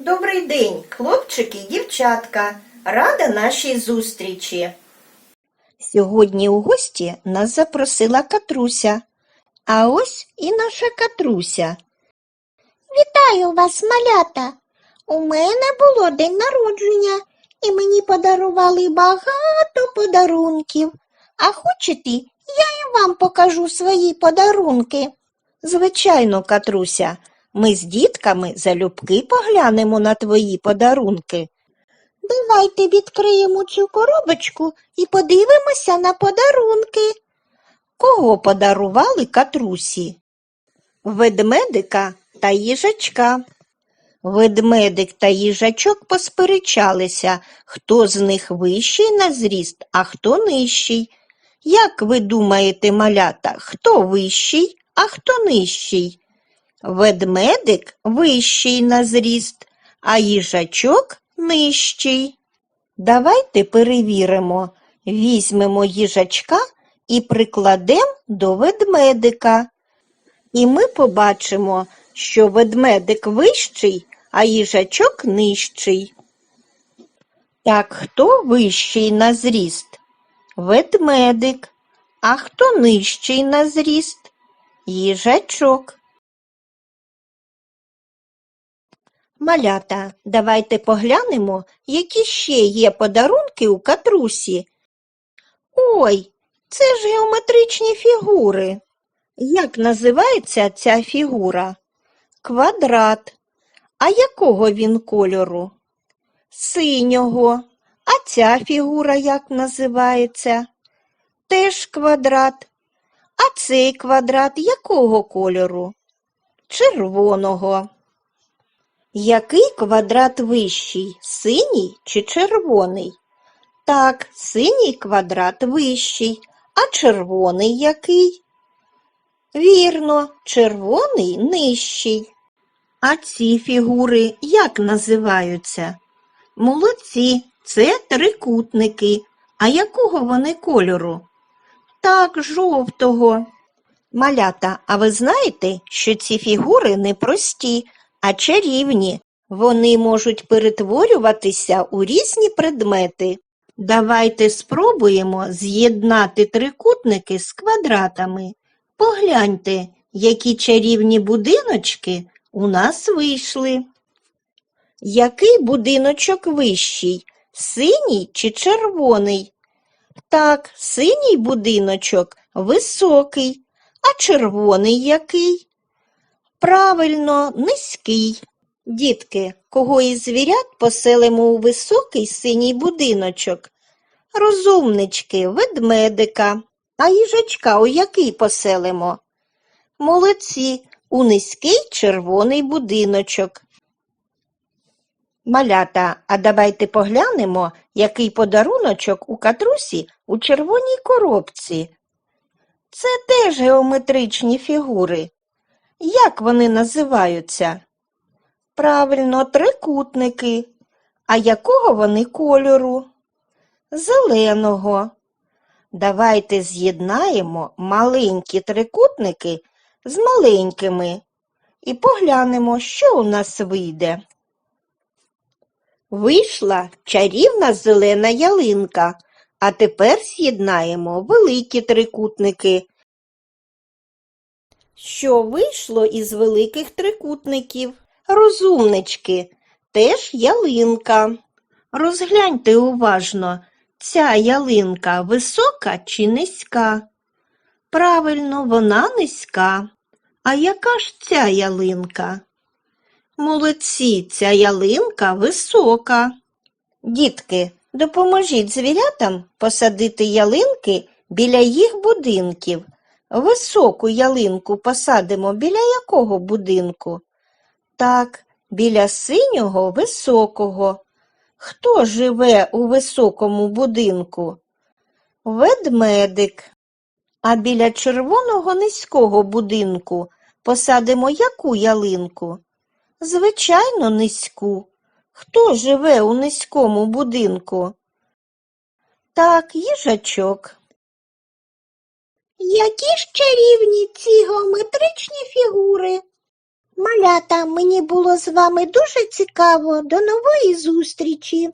Добрий день, хлопчики і дівчатка. Рада нашій зустрічі. Сьогодні у гості нас запросила Катруся. А ось і наша Катруся. Вітаю вас, малята! У мене було день народження, і мені подарували багато подарунків. А хочете, я і вам покажу свої подарунки. Звичайно, Катруся, ми з дітками залюбки поглянемо на твої подарунки. Давайте відкриємо цю коробочку і подивимося на подарунки. Кого подарували Катрусі? Ведмедика та їжачка. Ведмедик та їжачок посперечалися, хто з них вищий на зріст, а хто нижчий. Як ви думаєте, малята, хто вищий, а хто нижчий? Ведмедик вищий на зріст, а їжачок нижчий. Давайте перевіримо. Візьмемо їжачка і прикладемо до ведмедика. І ми побачимо, що ведмедик вищий, а їжачок нижчий. Так хто вищий на зріст? Ведмедик. А хто нижчий на зріст? Їжачок. Малята, давайте поглянемо, які ще є подарунки у катрусі. Ой, це ж геометричні фігури. Як називається ця фігура? Квадрат. А якого він кольору? Синього. А ця фігура як називається? Теж квадрат. А цей квадрат якого кольору? Червоного. Який квадрат вищий? Синій чи червоний? Так, синій квадрат вищий, а червоний який? Вірно, червоний нижчий. А ці фігури як називаються? Молодці, це трикутники. А якого вони кольору? Так, жовтого. Малята, а ви знаєте, що ці фігури не прості, а чарівні. Вони можуть перетворюватися у різні предмети. Давайте спробуємо з'єднати трикутники з квадратами. Погляньте, які чарівні будиночки у нас вийшли. Який будиночок вищий? Синій чи червоний? Так, синій будиночок високий, а червоний який? Правильно, низький. Дітки, кого із звірят поселимо у високий синій будиночок? Розумнички, ведмедика, а їжачка у який поселимо? Молодці, у низький червоний будиночок. Малята, а давайте поглянемо, який подаруночок у катрусі у червоній коробці. Це теж геометричні фігури. Як вони називаються? Правильно, трикутники. А якого вони кольору? Зеленого. Давайте з'єднаємо маленькі трикутники з маленькими і поглянемо, що у нас вийде. Вийшла чарівна зелена ялинка, а тепер з'єднаємо великі трикутники. Що вийшло із великих трикутників? Розумнички, теж ялинка. Розгляньте уважно, ця ялинка висока чи низька? Правильно, вона низька. А яка ж ця ялинка? Молодці, ця ялинка висока. Дітки, допоможіть звірятам посадити ялинки біля їх будинків. Високу ялинку посадимо біля якого будинку? Так, біля синього високого. Хто живе у високому будинку? Ведмедик. А біля червоного низького будинку посадимо яку ялинку? Звичайно, низьку. Хто живе у низькому будинку? Так, їжачок. Які ж чарівні ці геометричні фігури. Малята, мені було з вами дуже цікаво. До нової зустрічі.